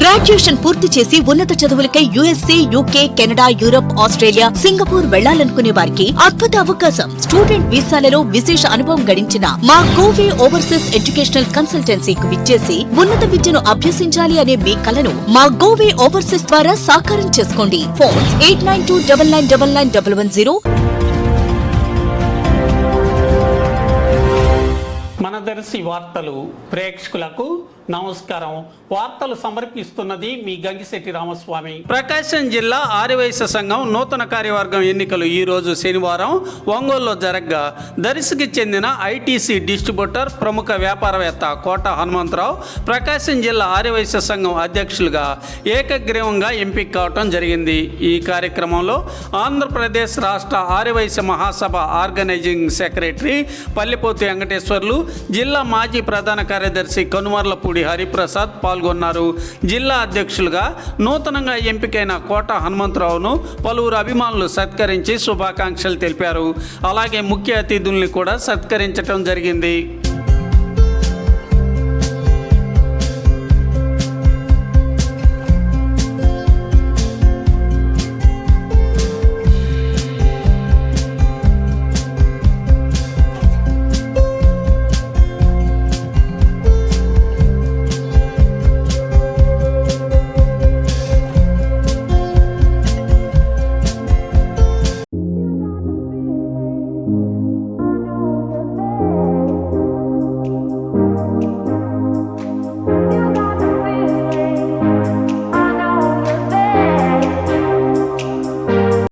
Graduation పూర్తి చేసి ఉన్నత చదువులకై USA UK Canada Europe Australia Singapore వెళ్ళాలనుకునే వారికి అద్భుత అవకాశం. స్టూడెంట్ వీసాలలో విశేష అనుభవం గడించిన మా గోవే ఓవర్సీస్ ఎడ్యుకేషనల్ కన్సల్టెన్సీకి విచ్చేసి ఉన్నత విద్యను అభ్యసించాలి అనే మీ కలను మా గోవే ఓవర్సీస్ ద్వారా సాకారం చేసుకోండి. Phone eight nine two double nine double nine double one zero. మన దర్శి వార్తలు ప్రేక్షకులకు నమస్కారం. వార్తలు సమర్పిస్తున్నది మీ గంగిశెట్టి రామస్వామి. ప్రకాశం జిల్లా ఆర్యవైశ్య సంఘం నూతన కార్యవర్గం ఎన్నికలు ఈ రోజు శనివారం ఒంగోలులో జరగ్గా. దర్శికి చెందిన ఐటీసీ డిస్ట్రిబ్యూటర్ ప్రముఖ వ్యాపారవేత్త కోట హనుమంతరావు ప్రకాశం జిల్లా ఆర్యవైశ్య సంఘం అధ్యక్షులుగా ఏకగ్రీవంగా ఎంపిక కావటం జరిగింది. ఈ కార్యక్రమంలో ఆంధ్రప్రదేశ్ రాష్ట్ర ఆర్యవైశ్య మహాసభ ఆర్గనైజింగ్ సెక్రటరీ పల్లిపోతు వెంకటేశ్వర్లు జిల్లా మాజీ ప్రధాన కార్యదర్శి కనుమర్లపూడి హరిప్రసాద్ పాల్గొన్నారు. జిల్లా అధ్యక్షులుగా నూతనంగా ఎంపికైన కోట హనుమంతరావును పలువురు అభిమానులు సత్కరించి శుభాకాంక్షలు తెలిపారు. అలాగే ముఖ్య అతిథుల్ని కూడా సత్కరించడం జరిగింది.